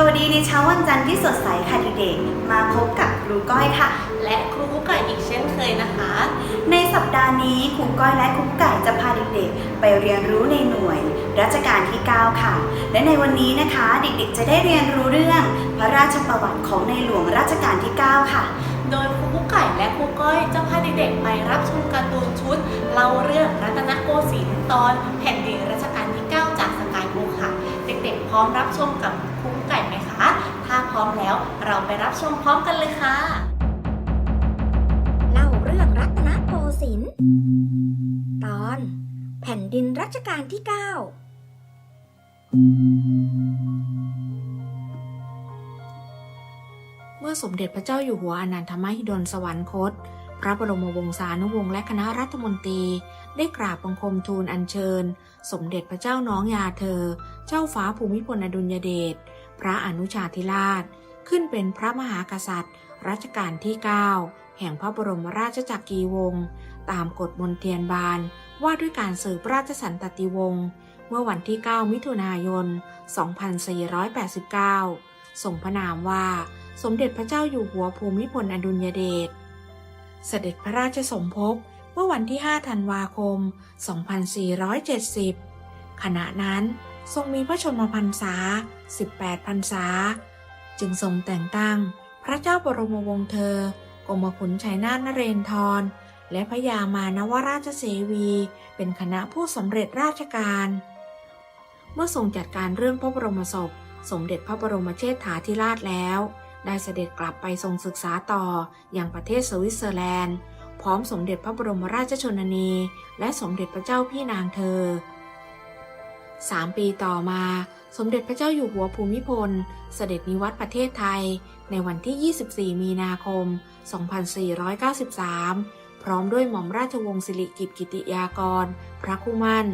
สวัสดีในเช้าวันจันทร์ที่สดใสค่ะเด็กๆมาพบกับครูก้อยค่ะ และครูกุ๊กไก่อีกเช่นเคยนะคะ ในสัปดาห์นี้ครูก้อยและครูกุ๊กไก่จะพาเด็กๆ ไปเรียนรู้ในหน่วยรัชกาลที่ 9 ค่ะ และในวันนี้นะคะเด็กๆ จะได้เรียนรู้เรื่องพระราชประวัติของในหลวงรัชกาลที่ 9 ค่ะ โดยครูกุ๊กไก่และครูก้อยจะพาเด็กๆ ไปรับชมการ์ตูนชุดเล่าเรื่องรัตนโกสินทร์ตอนแผ่นดินรัชกาลที่ 9 จากสกายบุ๊กค่ะ เด็กๆ พร้อมรับชมกับ ร้อมแล้ว เราไปรับชมพร้อมกันเลยค่ะ เล่าเรื่องรัตนโกสินทร์ตอน แผ่นดินรัชกาลที่ 9 เมื่อสมเด็จพระเจ้าอยู่หัวอนันทมหิดลสวรรคต พระบรมวงศานุวงศ์และคณะรัฐมนตรี ได้กราบบังคมทูลอัญเชิญ สมเด็จพระเจ้าน้องยาเธอ เจ้าฟ้าภูมิพลอดุลยเดช พระอนุชาธิราช ขึ้นเป็นพระมหากษัตริย์ รัชกาลที่ 9 แห่งพระบรมราชจักรีวงศ์ตามกฎมนเทียนบาน ว่าด้วยการสืบราชสันตติวงศ์เมื่อวันที่ 9 มิถุนายน 2489 ส่งพระนามว่า สมเด็จพระเจ้าอยู่หัวภูมิพลอดุลยเดช เสด็จพระราชสมภพเมื่อวันที่ 5 ธันวาคม 2470 ขณะนั้น ทรงมีพระชนมพรรษา 18 พรรษา จึงทรงแต่งตั้ง พระเจ้าบรมวงศ์เธอ กรมขุนชัยนาทนเรนทร และพระยามานวราชเสวี เป็นคณะผู้สำเร็จราชการ เมื่อทรงจัดการเรื่องพระบรมศพ สมเด็จพระบรมเชษฐาธิราชแล้ว ได้เสด็จกลับไปทรงศึกษาต่ออย่างประเทศสวิตเซอร์แลนด์ พร้อมสมเด็จพระบรมราชชนนี และสมเด็จพระเจ้าพี่นางเธอ สามปีต่อมา สมเด็จพระเจ้าอยู่หัวภูมิพล เสด็จนิวัตประเทศไทย ในวันที่ 24 มีนาคม 2493 พร้อมด้วยหม่อมราชวงศ์สิริกิติกิติยากร พระคุมั่น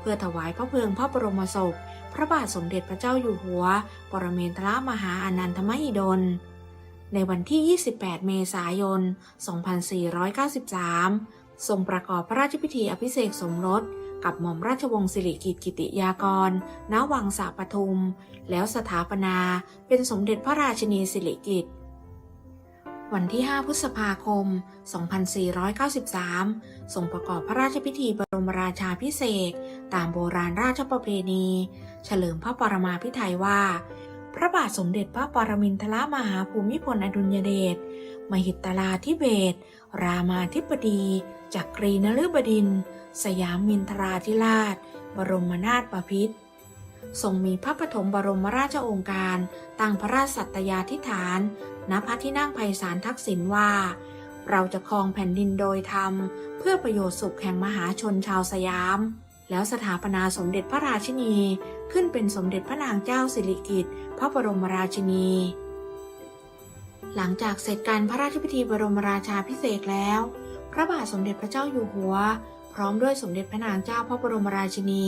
เพื่อถวายพระเพลิงพระบรมศพ พระบาทสมเด็จพระเจ้าอยู่หัว ปรเมนทรมหาอนันทมหิดล ในวันที่ 28 เมษายน 2493 ทรงประกอบพระราชพิธีอภิเษกสมรส กับหม่อมราชวงศ์สิริกิติกิติยากร ณ วังสาปทุม แล้วสถาปนาเป็นสมเด็จพระราชินีสิริกิติ์วันที่ 5 พฤษภาคม 2493ทรงประกอบพระราชพิธีบรมราชาพิเศษ ตามโบราณราชประเพณี เฉลิมพระปรมาภิไธยว่า พระบาทสมเด็จพระปรมินทรมหาภูมิพลอดุลยเดช มหิตลาธิเบศรามาธิบดี จักรีนฤบดิน สยามมินทราธิราช บรมนาถบพิตรทรงมีพระปฐมบรมราชโองการ ตั้งพระราชสัตยาธิฐาน ณ พระที่นั่งไพศาลทักษิณว่า เราจะครองแผ่นดินโดยธรรม เพื่อประโยชน์สุขแห่งมหาชนชาวสยาม แล้วสถาปนาสมเด็จพระราชินี ขึ้นเป็นสมเด็จพระนางเจ้าสิริกิติ์พระบรมราชินี หลังจากเสร็จการพระราชพิธีบรมราชาพิเศษแล้ว พระบาทสมเด็จพระเจ้าอยู่หัว พร้อมด้วยสมเด็จพระนางเจ้าพระบรมราชินี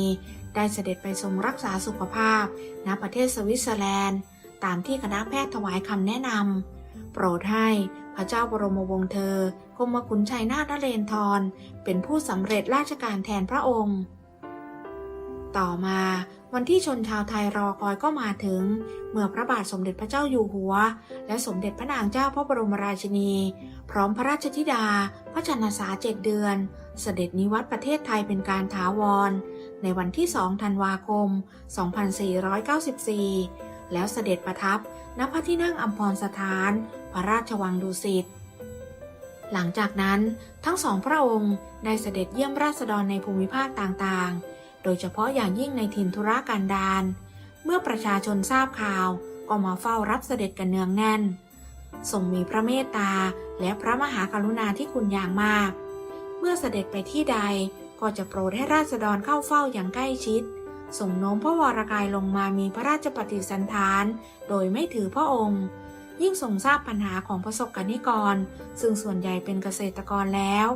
ได้เสด็จไปทรงรักษาสุขภาพ ณประเทศสวิตเซอร์แลนด์ ตามที่คณะแพทย์ถวายคำแนะนำโปรดให้พระเจ้าบรมวงศ์เธอกรมขุนชัยนาทนเรนทร เป็นผู้สำเร็จราชการแทนพระองค์ ต่อมาวันที่ชนชาวไทยรอคอยก็มาถึง เมื่อพระบาทสมเด็จพระเจ้าอยู่หัว และสมเด็จพระนางเจ้าพระบรมราชินี พร้อมพระราชธิดา พระชนษาเจ็ดเดือน เสด็จนิวัตประเทศไทยเป็นการถาวร ในวันที่ 2 ธันวาคม 2494 แล้วเสด็จประทับณพระที่นั่งอัมพรสถาน พระราชวังดุสิตหลังจากนั้นทั้งสองพระองค์ได้เสด็จเยี่ยมราษฎรในภูมิภาคต่างๆ โดยเฉพาะอย่างยิ่งในถิ่นธุรกันดารเมื่อประชาชนทราบข่าวก็มาเฝ้ารับเสด็จกันเนืองแน่นทรงมีพระเมตตาและพระมหากรุณาธิคุณอย่างมาก เมื่อเสด็จไปที่ใดก็จะโปรดให้ราษฎรเข้าเฝ้าอย่างใกล้ชิดส่งโน้มพระวรากายลงมามีพระราชปฏิสันฐาน โดยไม่ถือพระองค์ ยิ่งทรงทราบปัญหาของประสบกนิกร ซึ่งส่วนใหญ่เป็นเกษตรกรแล้ว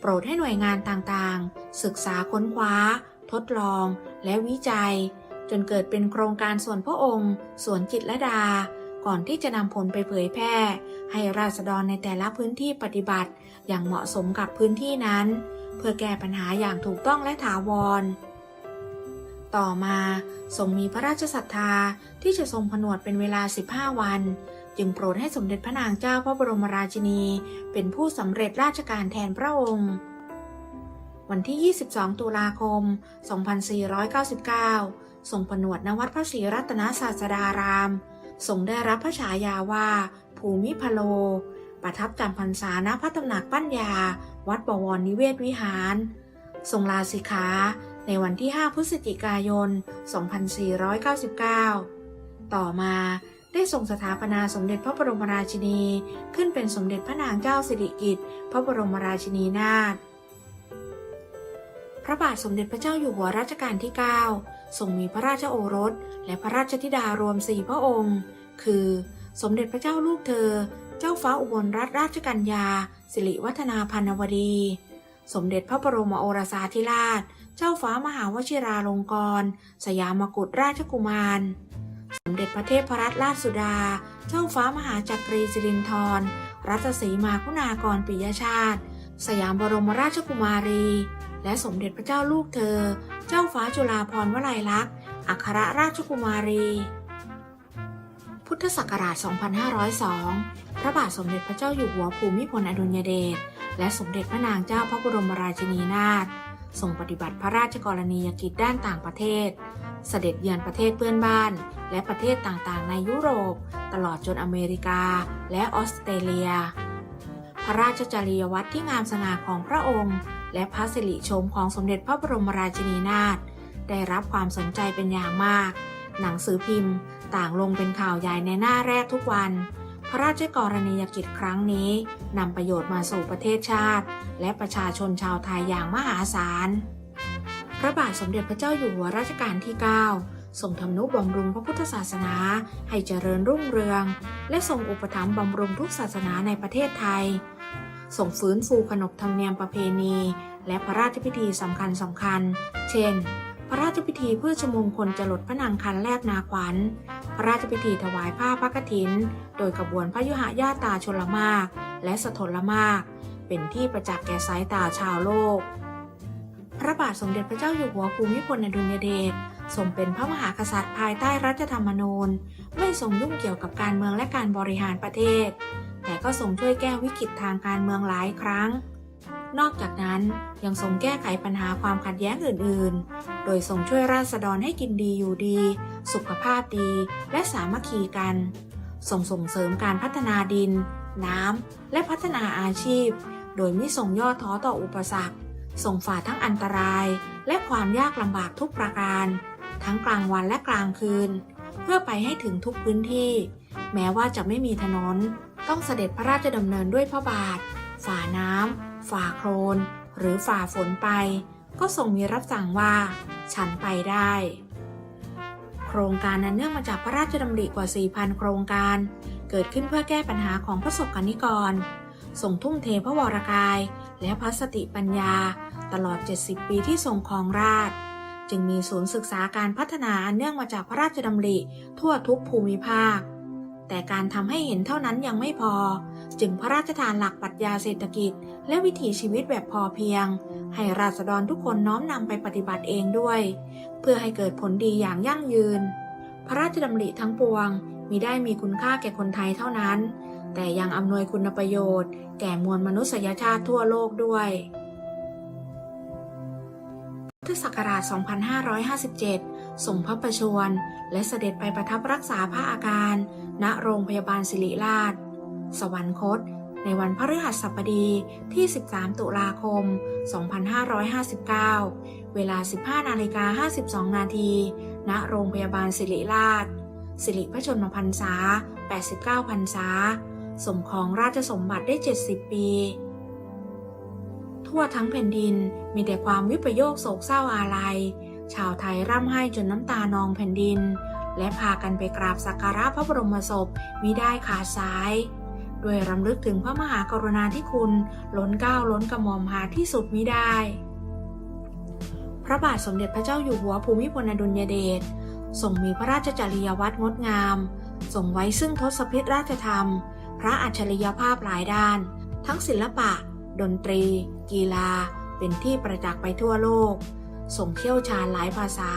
โปรดให้หน่วยงานต่างๆ ศึกษาค้นคว้า ทดลอง และวิจัย จนเกิดเป็นโครงการส่วนพระองค์สวนจิตรลดา ก่อนที่จะนำผลไปเผยแพร่ ให้ราษฎรในแต่ละพื้นที่ปฏิบัติ อย่างเหมาะสมกับพื้นที่นั้น เพื่อแก้ปัญหาอย่างถูกต้องและถาวร ต่อมาทรงมีพระราชศรัทธาที่จะทรงผนวดเป็นเวลา 15 วัน จึงโปรดให้สมเด็จพระนางเจ้าพระบรมราชินี เป็นผู้สำเร็จราชการแทนพระองค์ วันที่ 22 ตุลาคม 2499 ทรงผนวดณวัดพระศรีรัตนศาสดาราม ทรงได้รับพระฉายาว่า ภูมิพโล ประทับจำพรรษาณพระตำหนักปั้นยาวัดบวรนิเวศวิหาร ทรงลาสิกขาในวันที่ 5 พฤศจิกายน 2499 ต่อมาได้ทรงสถาปนาสมเด็จพระบรมราชินี ขึ้นเป็นสมเด็จพระนางเจ้าสิริกิติ์พระบรมราชินีนาถ พระบาทสมเด็จพระเจ้าอยู่หัวรัชกาลที่ 9 ทรงมีพระราชโอรส และพระราชธิดารวมสี่พระองค์ คือ สมเด็จพระเจ้าลูกเธอ เจ้าฟ้าอุบลรัตนราชกัญญา สิริวัฒนาพันวดี สมเด็จพระบรมโอรสาธิราช เจ้าฟ้ามหาวชิราลงกรณ์สยามกุฎราชกุมาร สมเด็จพระเทพรัตนราชสุดา เจ้าฟ้ามหาจักรีสิรินธรรัตสีมาคุณากรปิยชาติ สยามบรมราชกุมารี และสมเด็จพระเจ้าลูกเธอ เจ้าฟ้าจุฬาภรณ์วลัยลักษณ์ อัครราชกุมารี พุทธศักราช 2502 พระบาทสมเด็จพระเจ้าอยู่หัวภูมิพลอดุลยเดช และสมเด็จพระนางเจ้าพระบรมราชินีนาถทรงปฏิบัติพระราชกรณียกิจด้านต่างประเทศ เสด็จเยือนประเทศเพื่อนบ้าน และประเทศต่างๆ ในยุโรป ตลอดจนอเมริกา และออสเตรเลีย พระราชจริยวัตรที่งามสง่าของพระองค์ และพระสิริชมของสมเด็จพระบรมราชินีนาถได้รับความสนใจเป็นอย่างมาก หนังสือพิมพ์ ต่างลงเป็นข่าวใหญ่ในหน้าแรกทุกวัน พระราชกรณียกิจครั้งนี้นำประโยชน์มาสู่ประเทศชาติ และประชาชนชาวไทยอย่างมหาศาล พระบาทสมเด็จพระเจ้าอยู่หัวรัชกาลที่ 9 ทรงทำนุบำรุงพระพุทธศาสนาให้เจริญรุ่งเรือง และทรงอุปถัมภ์บำรุงทุกศาสนาในประเทศไทย ส่งฟื้นฟูขนบธรรมเนียมประเพณี และพระราชพิธีสำคัญสำคัญ เช่น พระราชพิธีเพื่อชมงคลจรดพระนางคันแรกนาขวัญ พระราชพิธีถวายผ้าพระกฐิน โดยกระบวนพระยุหญาตาชลมาก และสถลมาก เป็นที่ประจักษ์แก่สายตาชาวโลก พระบาทสมเด็จพระเจ้าอยู่หัวภูมิพลอดุลยเดชทรงเป็นพระมหากษัตริย์ภายใต้รัฐธรรมนูญ ไม่ทรงยุ่งเกี่ยวกับการเมืองและการบริหารประเทศ แต่ก็ทรงช่วยแก้วิกฤตทางการเมืองหลายครั้ง นอกจากนั้นยังทรงแก้ไขปัญหาความขัดแย้งอื่น ๆ โดยทรงช่วยราษฎรให้กินดีอยู่ดี สุขภาพดี และสามัคคีกันทรงส่งเสริมการพัฒนาดิน น้ำ และพัฒนาอาชีพ โดยไม่ทรงย่อท้อต่ออุปสรรคทรงฝ่าทั้งอันตราย และความยากลำบากทุกประการ ทั้งกลางวันและกลางคืน เพื่อไปให้ถึงทุกพื้นที่ แม้ว่าจะไม่มีถนน ต้องเสด็จพระราชดำเนินด้วยพระบาท ฝ่าน้ำฝ่าโคลน หรือฝ่าฝนไป ก็ทรงมีรับสั่งว่า ฉันไปได้ โครงการนั้นเนื่องมาจากพระราชดำริกว่า 4,000 โครงการ เกิดขึ้นเพื่อแก้ปัญหาของพระสกนิกรส่งทุ่มเทพระวรกาย และพระสติปัญญา ตลอด 70 ปีที่ทรงครองราชจึงมีศูนย์ศึกษาการพัฒนาอันเนื่องมาจากพระราชดำริทั่วทุกภูมิภาค แต่การทำให้เห็นเท่านั้นยังไม่พอ จึงพระราชทานหลักปรัชญาเศรษฐกิจ และวิถีชีวิตแบบพอเพียง ให้ราษฎรทุกคนน้อมนำไปปฏิบัติเองด้วย เพื่อให้เกิดผลดีอย่างยั่งยืน พระราชดำริทั้งปวงมิได้มีคุณค่าแก่คนไทยเท่านั้น แต่ยังอำนวยคุณประโยชน์ แก่มวลมนุษยชาติทั่วโลกด้วยพุทธศักราช 2557 ส่งพระประชวร และเสด็จไปประทับรักษาพระอาการ ณโรงพยาบาลศิริราช สวรรคต ในวันพฤหัสบดีที่ 13 ตุลาคม 2559 เวลา 15นาฬิกา52 นาที ณโรงพยาบาลศิริราช สิริพระชนมพรรษา 89 พรรษา สมของราชสมบัติได้ 70 ปีทั่วทั้งแผ่นดินมีแต่ความวิปโยคโศกเศร้าอาลัย ชาวไทยร่ำไห้จนน้ำตานองแผ่นดิน และพากันไปกราบสักการะพระบรมศพมิได้ขาดสายด้วยรำลึกถึงพระมหากรุณาธิคุณล้นเกล้าล้นกระหม่อมหาที่สุดมิได้ พระบาทสมเด็จพระเจ้าอยู่หัวภูมิพลอดุลยเดชทรงมีพระราชจริยวัตรงดงามทรงไว้ซึ่งทศพิธราชธรรม พระอัจฉริยภาพหลายด้าน ทั้งศิลปะ ดนตรี กีฬา เป็นที่ประจักษ์ไปทั่วโลก ส่งเที่ยวชาญหลายภาษา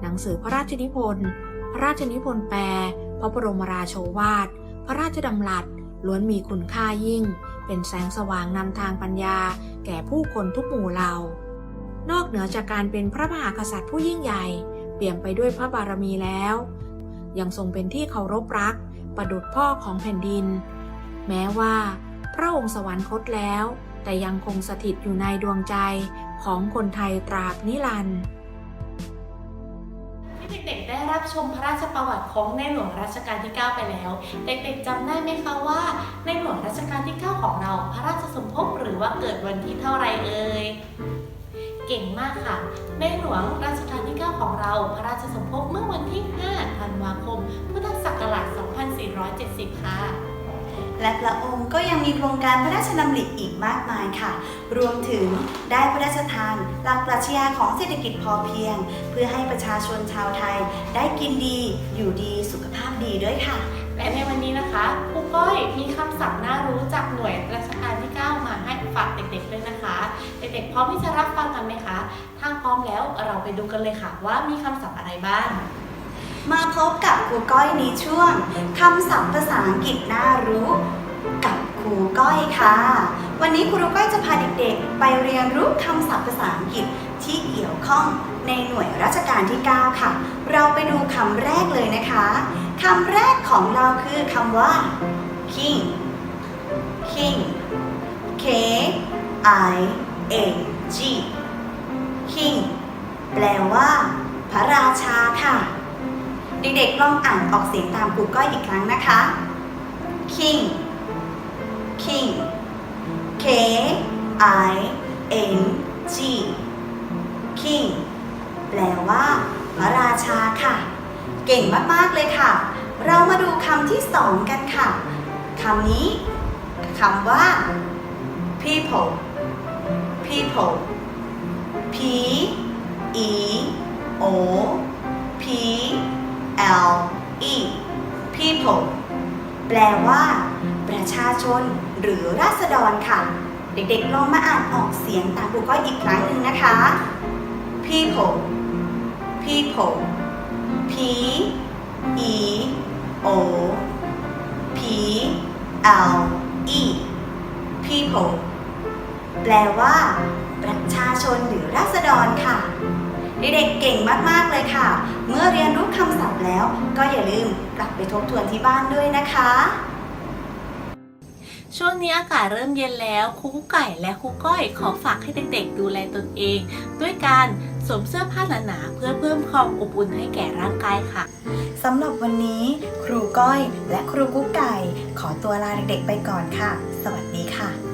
หนังสือพระราชนิพนธ์ พระราชนิพนธ์แปล พระบรมราโชวาท พระราชดำรัส ล้วนมีคุณค่ายิ่ง เป็นแสงสว่างนำทางปัญญา แก่ผู้คนทุกหมู่เหล่า นอกเหนือจากการเป็นพระมหากษัตริย์ผู้ยิ่งใหญ่ เปี่ยมไปด้วยพระบารมีแล้ว ยังทรงเป็นที่เคารพรัก ประดุจพ่อของแผ่นดิน แม้ว่า พระองค์สวรรคตแล้ว แต่ยังคงสถิตอยู่ในดวงใจ ของคนไทยตราบนิรันดร์เด็กๆได้รับชมพระราชประวัติของในหลวงรัชกาลที่ 9 ไปแล้ว เด็กๆจำได้ไหมคะว่าในหลวงรัชกาลที่ 9 ของเราพระราชสมภพหรือว่าเกิดวันที่เท่าไรเอ่ยเก่งมากค่ะ ในหลวงรัชกาลที่ 9 ของเราพระราชสมภพเมื่อวันที่ 5 ธันวาคม พุทธศักราช 2470 ค่ะ และพระองค์ก็ยังมีโครงการพระราชดำริอีกมากมายค่ะ รวมถึงได้พระราชทานหลักปรัชญาของเศรษฐกิจพอเพียง เพื่อให้ประชาชนชาวไทย ได้กินดีอยู่ดีสุขภาพดีด้วยค่ะ และในวันนี้นะคะครูก้อยมีคำศัพท์น่ารู้จากหน่วยราชการที่ 9 มาให้ฝากเด็กๆด้วยนะคะ เด็กๆพร้อมที่จะรับฟังกันไหมคะ ถ้าพร้อมแล้วเราไปดูกันเลยค่ะ ว่ามีคำศัพท์อะไรบ้าง มาพบกับครูก้อยในช่วงคำศัพท์ภาษาอังกฤษน่ารู้ กับครูก้อยค่ะ วันนี้ครูก้อยจะพาเด็กๆ ไปเรียนรู้คำศัพท์ภาษาอังกฤษที่เกี่ยวข้องในหน่วยราชการที่ 9 ค่ะ เราไปดูคำแรกเลยนะคะคำแรกของเราคือคำว่า king king k i n g king แปลว่า พระราชาค่ะ เด็กๆลองอ่านออกเสียงตามครูก้อยอีกครั้งนะคะ king king k i n g king แปลว่าพระราชาค่ะ เก่งมากๆเลยค่ะ เรามาดูคำที่สองกันค่ะคำนี้คำว่า people people p e o p l e people แปลว่า ประชาชน หรือราษฎรค่ะ เด็กๆลองมาอ่านออกเสียงตามครูก้อยอีกครั้งหนึ่งนะคะ people people p e o p l e people แปลว่า ประชาชนหรือราษฎรค่ะ เด็กๆเก่งมากๆเลยค่ะ เมื่อเรียนรู้คำศัพท์แล้ว ก็อย่าลืมกลับไปทบทวนที่บ้านด้วยนะคะ ช่วงนี้อากาศเริ่มเย็นแล้วครูกุ๊กไก่และครูก้อยขอฝากให้เด็กๆ ดูแลตนเอง ด้วยการสวมเสื้อผ้าหนาๆเพื่อเพิ่มความอบอุ่นให้แก่ร่างกายค่ะสำหรับวันนี้ ครูก้อยและครูกุ๊กไก่ ขอตัวลาเด็กๆไปก่อนค่ะ สวัสดีค่ะ